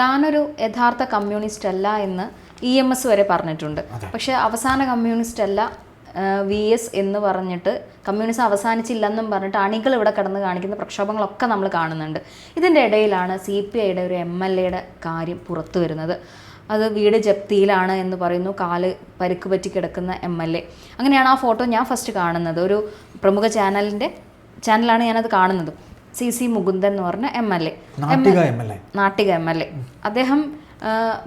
താനൊരു യഥാർത്ഥ കമ്മ്യൂണിസ്റ്റ് അല്ല എന്ന് ഇ എം എസ് വരെ പറഞ്ഞിട്ടുണ്ട്. പക്ഷെ അവസാന കമ്മ്യൂണിസ്റ്റ് അല്ല വി എസ് എന്ന് പറഞ്ഞിട്ട് കമ്മ്യൂണിസം അവസാനിച്ചില്ലെന്നും പറഞ്ഞിട്ട് അണികൾ ഇവിടെ കടന്ന് കാണിക്കുന്ന പ്രക്ഷോഭങ്ങളൊക്കെ നമ്മൾ കാണുന്നുണ്ട്. ഇതിന്റെ ഇടയിലാണ് സി പി ഐയുടെ ഒരു എം എൽ എയുടെ കാര്യം പുറത്തു വരുന്നത്. അത് വീട് ജപ്തിയിലാണ് എന്ന് പറയുന്നു കാൽ പരുക്ക് പറ്റി കിടക്കുന്ന എം എൽ എ അങ്ങനെയാണ് ആ ഫോട്ടോ ഞാൻ ഫസ്റ്റ് കാണുന്നത്. ഒരു പ്രമുഖ ചാനലിന്റെ ചാനലാണ് ഞാനത് കാണുന്നത്. സി സി മുകുന്ദൻ എന്ന് പറഞ്ഞ M L A Nattika M L A അദ്ദേഹം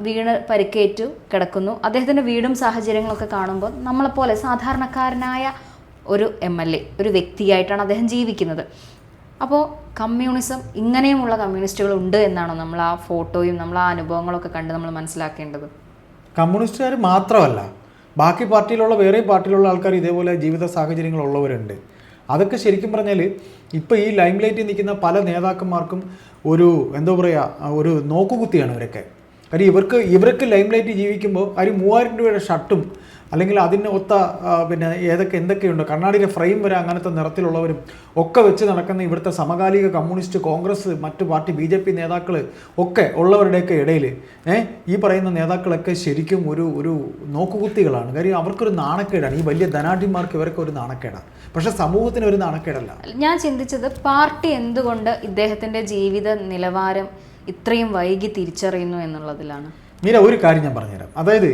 വീണ് പരിക്കേറ്റു കിടക്കുന്നു. അദ്ദേഹത്തിന്റെ വീടും സാഹചര്യങ്ങളൊക്കെ കാണുമ്പോൾ നമ്മളെപ്പോലെ സാധാരണക്കാരനായ ഒരു എം എൽ എ ഒരു വ്യക്തിയായിട്ടാണ് അദ്ദേഹം ജീവിക്കുന്നത്. അപ്പോൾ കമ്മ്യൂണിസം ഇങ്ങനെയുമുള്ള കമ്മ്യൂണിസ്റ്റുകൾ ഉണ്ട് എന്നാണോ നമ്മൾ ആ ഫോട്ടോയും നമ്മൾ ആ അനുഭവങ്ങളൊക്കെ കണ്ട് നമ്മൾ മനസ്സിലാക്കേണ്ടത്? കമ്മ്യൂണിസ്റ്റുകാർ മാത്രമല്ല ബാക്കി പാർട്ടിയിലുള്ള വേറെ പാർട്ടിയിലുള്ള ആൾക്കാർ ഇതേപോലെ ജീവിത സാഹചര്യങ്ങളുള്ളവരുണ്ട്. അതൊക്കെ ശരിക്കും പറഞ്ഞാൽ ഇപ്പോൾ ഈ ലൈം ലൈറ്റിൽ നിൽക്കുന്ന പല നേതാക്കന്മാർക്കും ഒരു എന്താ പറയുക ഒരു നോക്കുകുത്തിയാണ് ഇവരൊക്കെ. കാര്യം ഇവർക്ക് ഇവർക്ക് ലൈം ലൈറ്റ് ജീവിക്കുമ്പോൾ ഒരു മൂവായിരം രൂപയുടെ ഷർട്ടും അല്ലെങ്കിൽ അതിന് ഒത്ത പിന്നെ ഏതൊക്കെ എന്തൊക്കെയുണ്ട്? കണ്ണാടിയുടെ ഫ്രെയിം വരെ അങ്ങനത്തെ നിറത്തിലുള്ളവരും ഒക്കെ വെച്ച് നടക്കുന്ന ഇവിടുത്തെ സമകാലിക കമ്മ്യൂണിസ്റ്റ് കോൺഗ്രസ് മറ്റു പാർട്ടി ബി ജെ പി നേതാക്കൾ ഒക്കെ ഉള്ളവരുടെയൊക്കെ ഇടയിൽ ഈ പറയുന്ന നേതാക്കളൊക്കെ ശരിക്കും ഒരു ഒരു നോക്കുകുത്തികളാണ്. കാര്യം അവർക്കൊരു നാണക്കേടാണ്. ഈ വലിയ ധനാഢ്യന്മാർക്ക് ഇവർക്ക് ഒരു നാണക്കേടാണ്. പക്ഷേ സമൂഹത്തിന് ഒരു നാണക്കേടല്ല. ഞാൻ ചിന്തിച്ചത് പാർട്ടി എന്തുകൊണ്ട് ഇദ്ദേഹത്തിന്റെ ജീവിത നിലവാരം ഇത്രയും വൈകി തിരിച്ചറിയുന്നു എന്നുള്ളതിലാണ്. മീര ഒരു കാര്യം ഞാൻ പറഞ്ഞുതരാം. അതായത്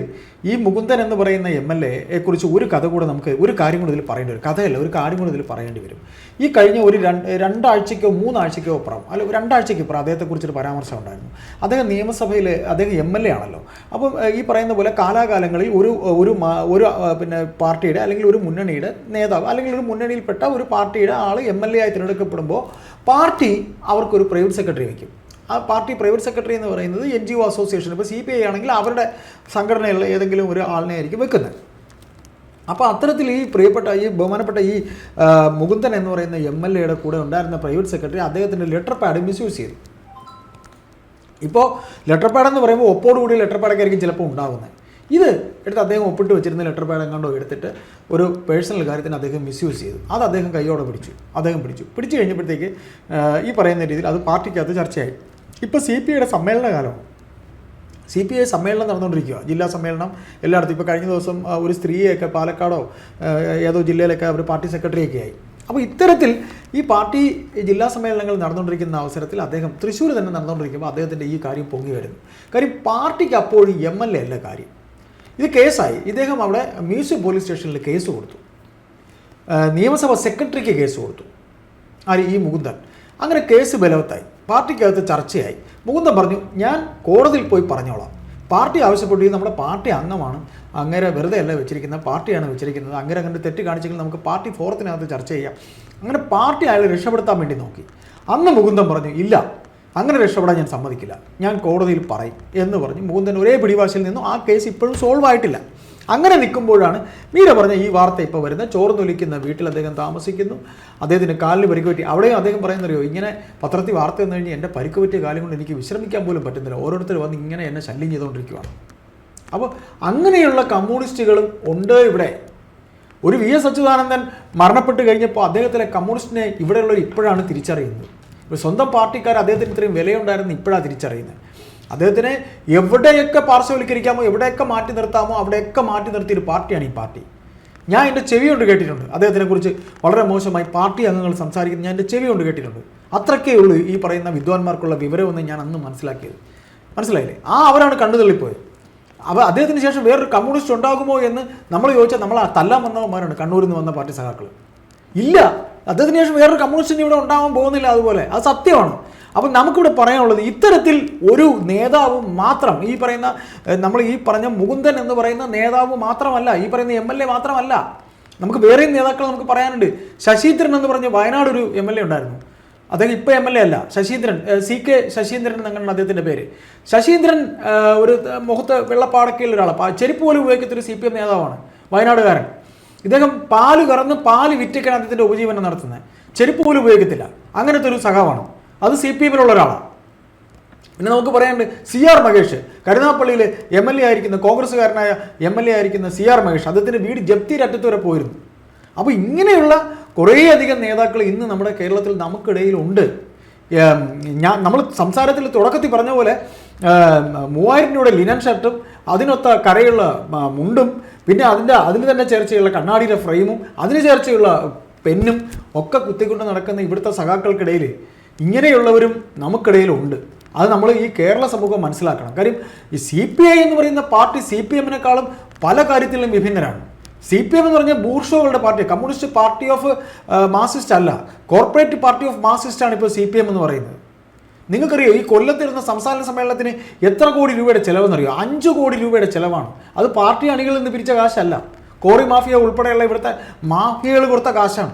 ഈ മുകുന്ദൻ എന്ന് പറയുന്ന എം എൽ എയെ കുറിച്ച് ഒരു കഥ കൂടെ നമുക്ക് ഒരു കാര്യം കൂടെ ഇതിൽ പറയേണ്ടി വരും. കഥയല്ല ഒരു കാര്യം കൂടെ ഇതിൽ പറയേണ്ടി വരും. ഈ കഴിഞ്ഞ ഒരു രണ്ട് രണ്ടാഴ്ചയ്ക്കോ മൂന്നാഴ്ചയ്ക്കോ അപ്പുറം അല്ല രണ്ടാഴ്ചയ്ക്ക് അപ്പുറം അദ്ദേഹത്തെക്കുറിച്ചൊരു പരാമർശം ഉണ്ടായിരുന്നു. അദ്ദേഹം നിയമസഭയിൽ അദ്ദേഹം എം എൽ എ ആണല്ലോ. അപ്പം ഈ പറയുന്ന പോലെ കാലാകാലങ്ങളിൽ ഒരു ഒരു ഒരു പിന്നെ പാർട്ടിയുടെ അല്ലെങ്കിൽ ഒരു മുന്നണിയുടെ നേതാവ് അല്ലെങ്കിൽ ഒരു മുന്നണിയിൽപ്പെട്ട ഒരു പാർട്ടിയുടെ ആൾ എം എൽ എ ആയി തിരഞ്ഞെടുക്കപ്പെടുമ്പോൾ പാർട്ടി അവർക്കൊരു പ്രൈവറ്റ് സെക്രട്ടറി വയ്ക്കും. ആ പാർട്ടി പ്രൈവറ്റ് സെക്രട്ടറി എന്ന് പറയുന്നത് എൻ ജി ഒ അസോസിയേഷൻ. ഇപ്പോൾ സി പി ഐ ആണെങ്കിൽ അവരുടെ സംഘടനയുള്ള ഏതെങ്കിലും ഒരു ആളിനെ ആയിരിക്കും വെക്കുന്നത്. അപ്പോൾ അത്തരത്തിൽ ഈ പ്രിയപ്പെട്ട ഈ ബഹുമാനപ്പെട്ട ഈ മുകുന്ദൻ എന്ന് പറയുന്ന എം എൽ എയുടെ കൂടെ ഉണ്ടായിരുന്ന പ്രൈവറ്റ് സെക്രട്ടറി അദ്ദേഹത്തിന്റെ ലെറ്റർ പാഡ് മിസ്യൂസ് ചെയ്തു. ഇപ്പോൾ ലെറ്റർ പാഡ് എന്ന് പറയുമ്പോൾ ഒപ്പോടുകൂടി ലെറ്റർ പാഡൊക്കെ ആയിരിക്കും ചിലപ്പോൾ ഉണ്ടാകുന്നത് ഇത് എടുത്ത് അദ്ദേഹം ഒപ്പിട്ട് വെച്ചിരുന്ന ലെറ്റർ പാഡ് എങ്ങാണ്ടോ എടുത്തിട്ട് ഒരു പേഴ്സണൽ കാര്യത്തിന് അദ്ദേഹം മിസ്യൂസ് ചെയ്തു. അത് അദ്ദേഹം കൈയോടെ പിടിച്ചു. അദ്ദേഹം പിടിച്ചു. പിടിച്ചു കഴിഞ്ഞപ്പോഴത്തേക്ക് ഈ പറയുന്ന രീതിയിൽ അത് പാർട്ടിക്കകത്ത് ചർച്ചയായി. ഇപ്പോൾ സി പി ഐയുടെ സമ്മേളന കാലം സി പി ഐ സമ്മേളനം നടന്നുകൊണ്ടിരിക്കുക ജില്ലാ സമ്മേളനം എല്ലായിടത്തും. ഇപ്പോൾ കഴിഞ്ഞ ദിവസം ഒരു സ്ത്രീയൊക്കെ പാലക്കാടോ ഏതോ ജില്ലയിലൊക്കെ അവർ പാർട്ടി സെക്രട്ടറിയൊക്കെ ആയി. അപ്പോൾ ഇത്തരത്തിൽ ഈ പാർട്ടി ജില്ലാ സമ്മേളനങ്ങൾ നടന്നുകൊണ്ടിരിക്കുന്ന അവസരത്തിൽ അദ്ദേഹം തൃശ്ശൂർ തന്നെ നടന്നുകൊണ്ടിരിക്കുമ്പോൾ അദ്ദേഹത്തിന്റെ ഈ കാര്യം പൊങ്ങി വരുന്നു കാര്യം പാർട്ടിക്ക് അപ്പോഴും എം എൽ എ അല്ല കാര്യം. ഇത് കേസായി. ഇദ്ദേഹം അവിടെ മ്യൂസിയം പോലീസ് സ്റ്റേഷനിൽ കേസ് കൊടുത്തു. നിയമസഭ സെക്രട്ടറിക്ക് കേസ് കൊടുത്തു. ആര്? ഈ മുകുന്ദൻ. അങ്ങനെ കേസ് ബലവത്തായി. പാർട്ടിക്കകത്ത് ചർച്ചയായി. മുകുന്ദൻ പറഞ്ഞു ഞാൻ കോടതിയിൽ പോയി പറഞ്ഞോളാം. പാർട്ടി ആവശ്യപ്പെട്ടു നമ്മുടെ പാർട്ടി അംഗമാണ്. അങ്ങനെ വെറുതെ അല്ല വെച്ചിരിക്കുന്നത്. പാർട്ടിയാണ് വെച്ചിരിക്കുന്നത്. അങ്ങനെ അങ്ങനെ തെറ്റ് കാണിച്ചെങ്കിൽ നമുക്ക് പാർട്ടി ഫോറത്തിനകത്ത് ചർച്ച ചെയ്യാം. അങ്ങനെ പാർട്ടി അയാളെ രക്ഷപ്പെടുത്താൻ വേണ്ടി നോക്കി. അന്ന് മുകുന്ദൻ പറഞ്ഞു ഇല്ല അങ്ങനെ രക്ഷപ്പെടാൻ ഞാൻ സമ്മതിക്കില്ല. ഞാൻ കോടതിയിൽ പറയും എന്ന് പറഞ്ഞ് മുകുന്ദൻ ഒരേ പിടിവാശിയിൽ നിന്നും ആ കേസ് ഇപ്പോഴും സോൾവ് ആയിട്ടില്ല. അങ്ങനെ നിൽക്കുമ്പോഴാണ് മീര പറഞ്ഞ ഈ വാർത്ത ഇപ്പോൾ വരുന്ന. ചോർന്നൊലിക്കുന്ന വീട്ടിൽ അദ്ദേഹം താമസിക്കുന്നു. അദ്ദേഹത്തിന് കാലിന് പരിക്ക് പറ്റി അവിടെയും അദ്ദേഹം പറയുന്നറിയോ? ഇങ്ങനെ പത്രത്തിൽ വാർത്ത വന്നു കഴിഞ്ഞാൽ എന്റെ പരിക്ക് പറ്റിയ കാലം കൊണ്ട് എനിക്ക് വിശ്രമിക്കാൻ പോലും പറ്റുന്നില്ല. ഓരോരുത്തർ വന്ന് ഇങ്ങനെ എന്നെ ശല്യം ചെയ്തുകൊണ്ടിരിക്കുകയാണ് അപ്പോൾ അങ്ങനെയുള്ള കമ്മ്യൂണിസ്റ്റുകളും ഉണ്ട് ഇവിടെ. ഒരു വി എസ് അച്യുതാനന്ദൻ മരണപ്പെട്ട് കഴിഞ്ഞപ്പോൾ അദ്ദേഹത്തിലെ കമ്മ്യൂണിസ്റ്റിനെ ഇവിടെയുള്ളവർ ഇപ്പോഴാണ് തിരിച്ചറിയുന്നത്. ഇപ്പോൾ സ്വന്തം പാർട്ടിക്കാർ അദ്ദേഹത്തിന് ഇത്രയും വിലയുണ്ടായിരുന്നു ഇപ്പോഴാണ് തിരിച്ചറിയുന്നത്. അദ്ദേഹത്തിനെ എവിടെയൊക്കെ പാർശ്വവൽക്കരിക്കാമോ എവിടെയൊക്കെ മാറ്റി നിർത്താമോ അവിടെയൊക്കെ മാറ്റി നിർത്തിയൊരു പാർട്ടിയാണ് ഈ പാർട്ടി. ഞാൻ എന്റെ ചെവി കൊണ്ട് കേട്ടിട്ടുണ്ട്. അദ്ദേഹത്തിനെ കുറിച്ച് വളരെ മോശമായി പാർട്ടി അംഗങ്ങൾ സംസാരിക്കുന്നത് ഞാൻ എന്റെ ചെവി കൊണ്ട് കേട്ടിട്ടുണ്ട്. അത്രയ്ക്കേ ഉള്ളൂ ഈ പറയുന്ന വിദ്വാൻമാർക്കുള്ള വിവരമെന്ന് ഞാൻ അന്ന് മനസ്സിലാക്കിയത്. മനസ്സിലായില്ലേ? ആ അവരാണ് കണ്ണു തള്ളിപ്പോയത്. അപ്പോൾ അദ്ദേഹത്തിന് ശേഷം വേറൊരു കമ്മ്യൂണിസ്റ്റ് ഉണ്ടാകുമോ എന്ന് നമ്മൾ ചോദിച്ചാൽ നമ്മൾ തല്ലാൻ വന്നവന്മാരാണ് കണ്ണൂരിൽ നിന്ന് വന്ന പാർട്ടി സഖാക്കൾ ഇല്ല. അദ്ദേഹത്തിന് ശേഷം വേറൊരു കമ്മ്യൂണിസ്റ്റിന് ഇവിടെ ഉണ്ടാവാൻ പോകുന്നില്ല അതുപോലെ. അത് സത്യമാണ്. അപ്പം നമുക്കിവിടെ പറയാനുള്ളത് ഇത്തരത്തിൽ ഒരു നേതാവ് മാത്രം ഈ പറയുന്ന നമ്മൾ ഈ പറഞ്ഞ മുകുന്ദൻ എന്ന് പറയുന്ന നേതാവ് മാത്രമല്ല ഈ പറയുന്ന എം എൽ എ മാത്രമല്ല നമുക്ക് വേറെയും നേതാക്കൾ നമുക്ക് പറയാനുണ്ട്. ശശീന്ദ്രൻ എന്ന് പറഞ്ഞ വയനാട് ഒരു എം എൽ എ ഉണ്ടായിരുന്നു. അദ്ദേഹം ഇപ്പോൾ എം എൽ എ അല്ല. ശശീന്ദ്രൻ സി കെ ശശീന്ദ്രൻ എന്നാണ് അദ്ദേഹത്തിന്റെ പേര്. ശശീന്ദ്രൻ ഒരു മുഖത്ത് പാ- ചെരുപ്പ് പോലും ഉപയോഗിക്കത്തൊരു സി പി എം നേതാവാണ്. വയനാടുകാരൻ. ഇദ്ദേഹം പാൽ കറന്ന് പാൽ വിറ്റൊക്കെയാണ് അദ്ദേഹത്തിന്റെ ഉപജീവനം നടത്തുന്നത്. ചെരുപ്പ് പോലും ഉപയോഗിക്കത്തില്ല. അങ്ങനത്തെ ഒരു സഖാവാണ്. അത് സി പി എമ്മിലുള്ള ഒരാളാണ്. പിന്നെ നമുക്ക് പറയാനുണ്ട് സി ആർ മഹേഷ്. കരുനാപ്പള്ളിയിൽ എം എൽ എ ആയിരിക്കുന്ന കോൺഗ്രസ്സുകാരനായ എം എൽ എ ആയിരിക്കുന്ന സി ആർ മഹേഷ് അദ്ദേഹത്തിന്റെ വീട് ജപ്തിയുടെ അറ്റത്ത് വരെ പോയിരുന്നു. അപ്പോൾ ഇങ്ങനെയുള്ള കുറേയധികം നേതാക്കൾ ഇന്ന് നമ്മുടെ കേരളത്തിൽ നമുക്കിടയിൽ ഉണ്ട് ഞാൻ നമ്മൾ സംസാരത്തിൽ തുടക്കത്തിൽ പറഞ്ഞ പോലെ മൂവായിരം രൂപയുടെ ലിനൻ ഷർട്ടും അതിനൊത്ത കരയുള്ള മുണ്ടും പിന്നെ അതിന്റെ അതിന് തന്നെ ചേർച്ചയുള്ള കണ്ണാടിയുടെ ഫ്രെയിമും അതിന് ചേർച്ചയുള്ള പെന്നും ഒക്കെ കുത്തിക്കൊണ്ട് നടക്കുന്ന ഇവിടുത്തെ സഖാക്കൾക്കിടയിൽ ഇങ്ങനെയുള്ളവരും നമുക്കിടയിലുണ്ട്. അത് നമ്മൾ ഈ കേരള സമൂഹം മനസ്സിലാക്കണം. കാര്യം ഈ സി പി ഐ എന്ന് പറയുന്ന പാർട്ടി സി പി എമ്മിനേക്കാളും പല കാര്യത്തിലും വിഭിന്നരാണ്. സി പി എം എന്ന് പറഞ്ഞാൽ ബൂർഷോകളുടെ party communist party of marxist അല്ല. കോർപ്പറേറ്റ് പാർട്ടി ഓഫ് മാർസിസ്റ്റ് ആണ് ഇപ്പോൾ സി പി എം എന്ന് പറയുന്നത്. നിങ്ങൾക്കറിയോ ഈ കൊല്ലത്തിരുന്ന സംസ്ഥാന സമ്മേളനത്തിന് എത്ര കോടി രൂപയുടെ ചിലവെന്നറിയോ? അഞ്ച് കോടി രൂപയുടെ ചിലവാണ്. അത് പാർട്ടി അണികളിൽ നിന്ന് പിരിച്ച കാശല്ല. കോറി മാഫിയ ഉൾപ്പെടെയുള്ള ഇവിടുത്തെ മാഫിയകൾ കൊടുത്ത കാശാണ്.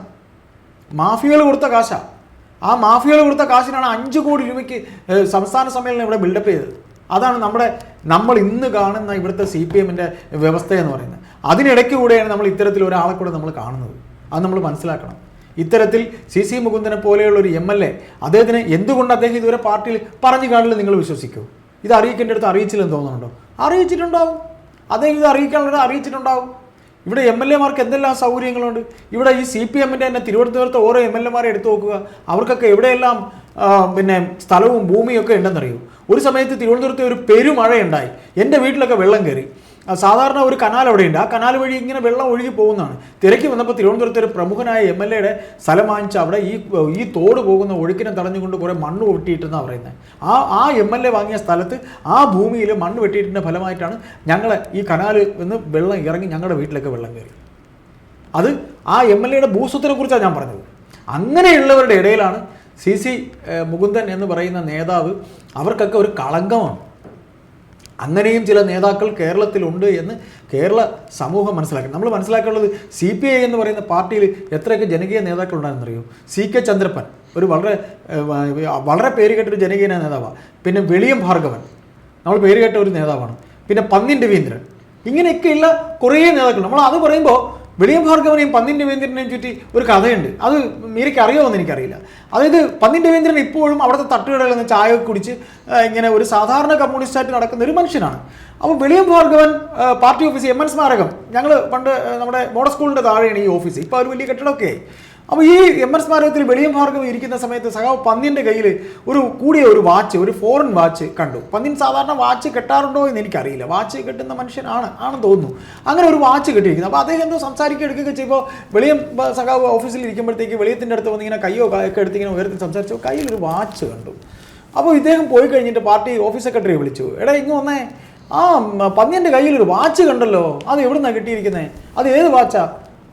മാഫിയകൾ കൊടുത്ത കാശാണ് ആ മാഫിയകൾ കൊടുത്ത കാശിനാണ് അഞ്ച് കോടി രൂപയ്ക്ക് സംസ്ഥാന സമ്മേളനം ഇവിടെ ബിൽഡപ്പ് ചെയ്തത്. അതാണ് നമ്മുടെ നമ്മൾ ഇന്ന് കാണുന്ന ഇവിടുത്തെ സി പി എമ്മിന്റെ വ്യവസ്ഥ എന്ന് പറയുന്നത്. അതിനിടയ്ക്ക് കൂടെയാണ് നമ്മൾ ഇത്തരത്തിൽ ഒരാളെ കൂടെ നമ്മൾ കാണുന്നത്. അത് നമ്മൾ മനസ്സിലാക്കണം. ഇത്തരത്തിൽ സി സി മുകുന്ദനെ പോലെയുള്ള ഒരു എം എൽ എ അദ്ദേഹത്തിന് എന്തുകൊണ്ട് അദ്ദേഹം ഇതുവരെ പാർട്ടിയിൽ പറഞ്ഞു കാണില്ല നിങ്ങൾ വിശ്വസിക്കൂ? ഇത് അറിയിക്കേണ്ട അടുത്ത് അറിയിച്ചില്ലെന്ന് തോന്നുന്നുണ്ടോ? അറിയിച്ചിട്ടുണ്ടാവും. അദ്ദേഹം ഇത് അറിയിക്കാനുള്ള അറിയിച്ചിട്ടുണ്ടാവും. ഇവിടെ എം എൽ എമാർക്ക് എന്തെല്ലാം സൗകര്യങ്ങളുണ്ട്? ഇവിടെ ഈ സി പി എമ്മിന്റെ തന്നെ തിരുവനന്തപുരത്ത് ഓരോ എം എൽ എമാരെ എടുത്തു നോക്കുക. അവർക്കൊക്കെ എവിടെയെല്ലാം പിന്നെ സ്ഥലവും ഭൂമിയും ഒക്കെ ഉണ്ടെന്നറിയൂ. ഒരു സമയത്ത് തിരുവനന്തപുരത്ത് ഒരു പെരുമഴയുണ്ടായി. എന്റെ വീട്ടിലൊക്കെ വെള്ളം കയറി. സാധാരണ ഒരു കനാൽ അവിടെയുണ്ട്. ആ കനാൽ വഴി ഇങ്ങനെ വെള്ളം ഒഴുകി പോകുന്നതാണ്. തിരക്കി വന്നപ്പോൾ തിരുവനന്തപുരത്ത് ഒരു പ്രമുഖനായ എം എൽ എയുടെ സ്ഥലം വാങ്ങിച്ച് അവിടെ ഈ ഈ തോട് പോകുന്ന ഒഴുക്കിനെ തടഞ്ഞുകൊണ്ട് കുറേ മണ്ണ് വെട്ടിയിട്ടെന്നാണ് പറയുന്നത്. ആ ആ എം എൽ എ വാങ്ങിയ സ്ഥലത്ത് ആ ഭൂമിയിൽ മണ്ണ് വെട്ടിയിട്ടിന്റെ ഫലമായിട്ടാണ് ഞങ്ങളെ ഈ കനാൽ നിന്ന് വെള്ളം ഇറങ്ങി ഞങ്ങളുടെ വീട്ടിലേക്ക് വെള്ളം കയറി. അത് ആ എം എൽ എയുടെ ഭൂസ്വത്തിനെ കുറിച്ചാണ് ഞാൻ പറഞ്ഞത്. അങ്ങനെയുള്ളവരുടെ ഇടയിലാണ് സി സി മുകുന്ദൻ എന്ന് പറയുന്ന നേതാവ് അവർക്കൊക്കെ ഒരു കളങ്കമാണ്. അങ്ങനെയും ചില നേതാക്കൾ കേരളത്തിലുണ്ട് എന്ന് കേരള സമൂഹം മനസ്സിലാക്കി. നമ്മൾ മനസ്സിലാക്കാനുള്ളത് സി പി ഐ എന്ന് പറയുന്ന പാർട്ടിയിൽ എത്രയൊക്കെ ജനകീയ നേതാക്കൾ ഉണ്ടായിരുന്നറിയോ? സി കെ ചന്ദ്രപ്പൻ ഒരു വളരെ വളരെ പേര് കേട്ടൊരു ജനകീയ നേതാവാണ് പിന്നെ വെളിയം ഭാർഗവൻ നമ്മൾ പേര് കേട്ട ഒരു നേതാവാണ്. പിന്നെ പന്നിൻ രവീന്ദ്രൻ ഇങ്ങനെയൊക്കെയുള്ള കുറേ നേതാക്കൾ. നമ്മൾ അത് പറയുമ്പോൾ വെളിയം ഭാർഗവനെയും പന്നിൻ രവീന്ദ്രനെയും ചുറ്റി ഒരു കഥയുണ്ട്. അത് മീരയ്ക്ക് അറിയാമെന്ന് എനിക്കറിയില്ല. അതായത് പന്നിൻ രവീന്ദ്രൻ ഇപ്പോഴും അവിടുത്തെ തട്ടുകടകളിൽ നിന്ന് ചായ കുടിച്ച് ഇങ്ങനെ ഒരു സാധാരണ കമ്മ്യൂണിസ്റ്റായിട്ട് നടക്കുന്ന ഒരു മനുഷ്യനാണ്. അപ്പോൾ Veliyam Bhargavan party office M N സ്മാരകം ഞങ്ങൾ പണ്ട് നമ്മുടെ മോഡൽ സ്കൂളിന്റെ താഴെയാണ് ഈ ഓഫീസ്. ഇപ്പോൾ ഒരു വലിയ കെട്ടിടമൊക്കെ ആയി. അപ്പോൾ ഈ എം എസ് സ്മാരകത്തിൽ വെളിയം ഭാർഗവ് ഇരിക്കുന്ന സമയത്ത് സഖാവ് പന്നിന്റെ കയ്യിൽ ഒരു കൂടിയ ഒരു വാച്ച് ഒരു ഫോറിൻ വാച്ച് കണ്ടു. പന്നിൻ സാധാരണ വാച്ച് കെട്ടാറുണ്ടോ എന്ന് എനിക്കറിയില്ല. വാച്ച് കെട്ടുന്ന മനുഷ്യനാണ് ആണെന്ന് തോന്നുന്നു. അങ്ങനെ ഒരു വാച്ച് കെട്ടിയിരിക്കുന്നു. അപ്പോൾ അദ്ദേഹം എന്തോ സംസാരിക്കുക എടുക്കുകയൊക്കെ ചെയ്യുമ്പോൾ വെളിയം സഖാവ് ഓഫീസിൽ ഇരിക്കുമ്പോഴത്തേക്ക് വെളിയത്തിന്റെ അടുത്ത് വന്ന് ഇങ്ങനെ കയ്യോ ഒക്കെ എടുത്ത് ഇങ്ങനെ ഉയർത്തി സംസാരിച്ചു. കയ്യിൽ ഒരു വാച്ച് കണ്ടു. അപ്പോൾ ഇദ്ദേഹം പോയി കഴിഞ്ഞിട്ട് പാർട്ടി ഓഫീസ് സെക്രട്ടറിയെ വിളിച്ചു. എടാ ഇങ്ങ് വന്നേ. ആ പന്നിന്റെ കയ്യിലൊരു വാച്ച് കണ്ടല്ലോ. അത് എവിടുന്നാണ് കിട്ടിയിരിക്കുന്നത് അത് ഏത് വാച്ചാ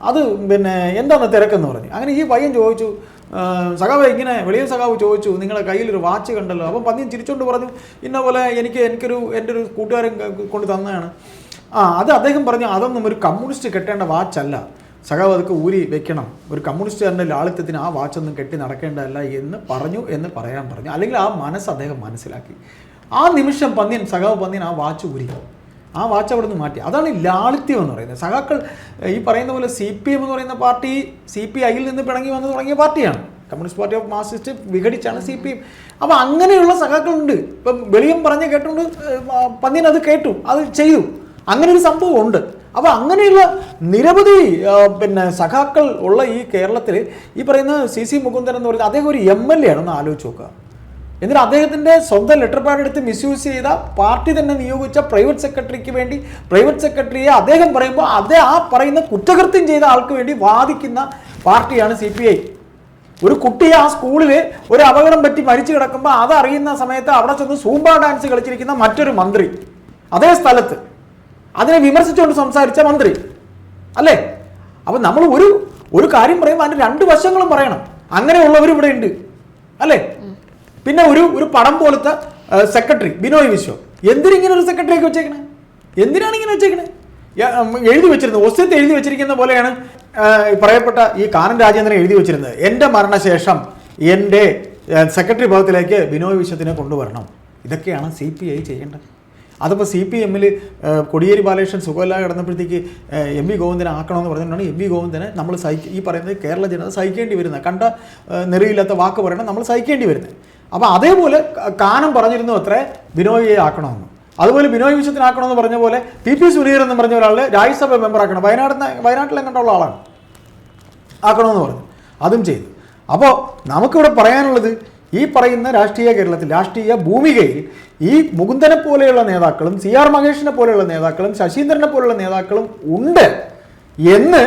അത് പിന്നെ എന്താണ് തിരക്കെന്ന് പറഞ്ഞു. അങ്ങനെ ഈ പയ്യൻ ചോദിച്ചു "ആ, സഖാവ് ഇങ്ങനെ വെളിയ സഖാവ് ചോദിച്ചു നിങ്ങളെ കയ്യിലൊരു വാച്ച് കണ്ടല്ലോ. അപ്പം പന്നിയൻ ചിരിച്ചുകൊണ്ട് പറഞ്ഞു ഇന്ന പോലെ എനിക്ക് എനിക്കൊരു എന്റെ ഒരു കൂട്ടുകാരൻ കൊണ്ട് തന്നതാണ്. ആ അത് അദ്ദേഹം പറഞ്ഞു അതൊന്നും ഒരു കമ്മ്യൂണിസ്റ്റ് കെട്ടേണ്ട അല്ല സഖാവ് അതൊക്കെ ഊരി വെക്കണം. ഒരു കമ്മ്യൂണിസ്റ്റുകാരന്റെ ലാളിത്യത്തിന് ആ വാച്ചൊന്നും കെട്ടി നടക്കേണ്ടതല്ല എന്ന് പറഞ്ഞു എന്ന് പറയാൻ പറഞ്ഞു. അല്ലെങ്കിൽ ആ മനസ്സ് അദ്ദേഹം മനസ്സിലാക്കി. ആ നിമിഷം പന്നിയൻ സഖാവ് പന്നിയൻ ആ വാച്ച് ഊരി. ആ വാച്ച് അവിടെ നിന്ന് മാറ്റി. അതാണ് ലാളിത്യം എന്ന് പറയുന്നത്. സഖാക്കൾ ഈ പറയുന്ന പോലെ സി പി എം എന്ന് പറയുന്ന പാർട്ടി സി പി ഐയിൽ നിന്ന് പിണങ്ങി വന്ന് തുടങ്ങിയ പാർട്ടിയാണ്. കമ്മ്യൂണിസ്റ്റ് പാർട്ടി ഓഫ് മാർസിസ്റ്റ് വിഘടിച്ചാണ് സി പി എം അപ്പോൾ അങ്ങനെയുള്ള സഖാക്കളുണ്ട്. ഇപ്പം വെളിയം പറഞ്ഞ് കേട്ടുകൊണ്ട് പന്നിയൻ അത് കേട്ടു അത് ചെയ്തു. അങ്ങനെ ഒരു സംഭവം ഉണ്ട്. അപ്പോൾ അങ്ങനെയുള്ള നിരവധി പിന്നെ സഖാക്കൾ ഉള്ള ഈ കേരളത്തിൽ ഈ പറയുന്ന സി സി മുകുന്ദൻ എന്ന് പറയുന്നത് അദ്ദേഹം ഒരു എം എൽ എ ആണെന്ന് ആലോചിച്ച് നോക്കുക. എന്നിട്ട് അദ്ദേഹത്തിന്റെ സ്വന്തം ലെറ്റർ പാഡ് എടുത്ത് മിസ്യൂസ് ചെയ്ത പാർട്ടി തന്നെ നിയോഗിച്ച പ്രൈവറ്റ് സെക്രട്ടറിക്ക് വേണ്ടി പ്രൈവറ്റ് സെക്രട്ടറിയെ അദ്ദേഹം പറയുമ്പോൾ അതേ ആ പറയുന്ന കുറ്റകൃത്യം ചെയ്ത ആൾക്ക് വേണ്ടി വാദിക്കുന്ന പാർട്ടിയാണ് സി പി ഐ ഒരു കുട്ടി ആ സ്കൂളിൽ ഒരു അപകടം പറ്റി മരിച്ചു കിടക്കുമ്പോൾ അതറിയുന്ന സമയത്ത് അവിടെ ചെന്ന് സൂംബ ഡാൻസ് കളിച്ചിരിക്കുന്ന മറ്റൊരു മന്ത്രി അതേ സ്ഥലത്ത്. അതിനെ വിമർശിച്ചുകൊണ്ട് സംസാരിച്ച മന്ത്രി. അല്ലേ? അപ്പം നമ്മൾ ഒരു ഒരു കാര്യം പറയുമ്പോൾ അതിന്റെ രണ്ട് വശങ്ങളും പറയണം. അങ്ങനെയുള്ളവർ ഇവിടെ ഉണ്ട്. അല്ലേ? പിന്നെ ഒരു ഒരു പടം പോലത്തെ സെക്രട്ടറി ബിനോയ് വിശ്വം. എന്തിനിങ്ങനെ ഒരു സെക്രട്ടറിയൊക്കെ വെച്ചേക്കണേ? എന്തിനാണ് ഇങ്ങനെ വെച്ചേക്കണേ? എഴുതി വെച്ചിരുന്നത്. ഒസ്യത്ത് എഴുതി വെച്ചിരിക്കുന്ന പോലെയാണ് പറയപ്പെട്ട ഈ കാനൻ രാജേന്ദ്രൻ എഴുതി വെച്ചിരുന്നത്. എന്റെ മരണശേഷം എന്റെ സെക്രട്ടറി പദത്തിലേക്ക് ബിനോയ് വിശ്വത്തിനെ കൊണ്ടുവരണം. ഇതൊക്കെയാണ് സി പി ഐ ചെയ്യേണ്ടത്. അതിപ്പോൾ സി പി എമ്മിൽ കൊടിയേരി ബാലകൃഷ്ണൻ സുഖമില്ലാതെ കിടന്നപ്പോഴത്തേക്ക് എം വി ഗോവിന്ദനെ ആക്കണമെന്ന് പറഞ്ഞിട്ടാണ് എം വി ഗോവിന്ദനെ നമ്മൾ സഹിക്ക ഈ പറയുന്നത് കേരള ജനത സഹിക്കേണ്ടി വരുന്നത്. കണ്ട നെറിയില്ലാത്ത വാക്ക് പറയണം നമ്മൾ സഹിക്കേണ്ടി വരുന്നത്. അപ്പോൾ അതേപോലെ കാനം പറഞ്ഞിരുന്നു അത്രേ ബിനോയിയെ ആക്കണമെന്ന്. അതുപോലെ ബിനോയ് വിശ്വത്തിനാക്കണമെന്ന് പറഞ്ഞ പോലെ പി പി സുനീർ എന്ന് പറഞ്ഞ ഒരാളെ രാജ്യസഭ മെമ്പർ ആക്കണം. വയനാട് വയനാട്ടിൽ എങ്ങോട്ടുള്ള ആളാണ്. ആക്കണമെന്ന് പറഞ്ഞു. അതും ചെയ്തു. അപ്പോൾ നമുക്കിവിടെ പറയാനുള്ളത് ഈ പറയുന്ന രാഷ്ട്രീയ കേരളത്തിൽ രാഷ്ട്രീയ ഭൂമികയിൽ ഈ മുകുന്ദനെ പോലെയുള്ള നേതാക്കളും സി ആർ മഹേഷിനെ പോലെയുള്ള നേതാക്കളും ശശീന്ദ്രനെ പോലെയുള്ള നേതാക്കളും ഉണ്ട് എന്ന്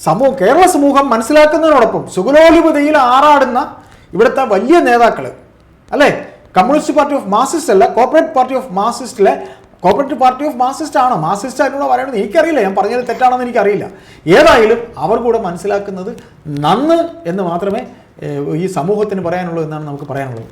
സമൂഹ കേരള സമൂഹം മനസ്സിലാക്കുന്നതിനോടൊപ്പം സുഗലോലിപതയിൽ ആറാടുന്ന ഇവിടുത്തെ വലിയ നേതാക്കൾ അല്ലേ? കമ്മ്യൂണിസ്റ്റ് പാർട്ടി ഓഫ് മാർസിസ്റ്റ് അല്ല കോർപ്പറേറ്റ് പാർട്ടി ഓഫ് മാർസിസ്റ്റിലെ കോപ്പറേറ്റീവ് പാർട്ടി ഓഫ് മാർസിസ്റ്റ് ആണോ? മാർസിസ്റ്റ് ആയിട്ടുള്ള പറയണമെന്ന് എനിക്കറിയില്ല ഞാൻ പറഞ്ഞത് തെറ്റാണെന്ന് എനിക്കറിയില്ല. ഏതായാലും അവർ കൂടെ മനസ്സിലാക്കുന്നത് നന്ന് എന്ന് മാത്രമേ ഈ സമൂഹത്തിന് പറയാനുള്ളൂ എന്നാണ് നമുക്ക് പറയാനുള്ളത്.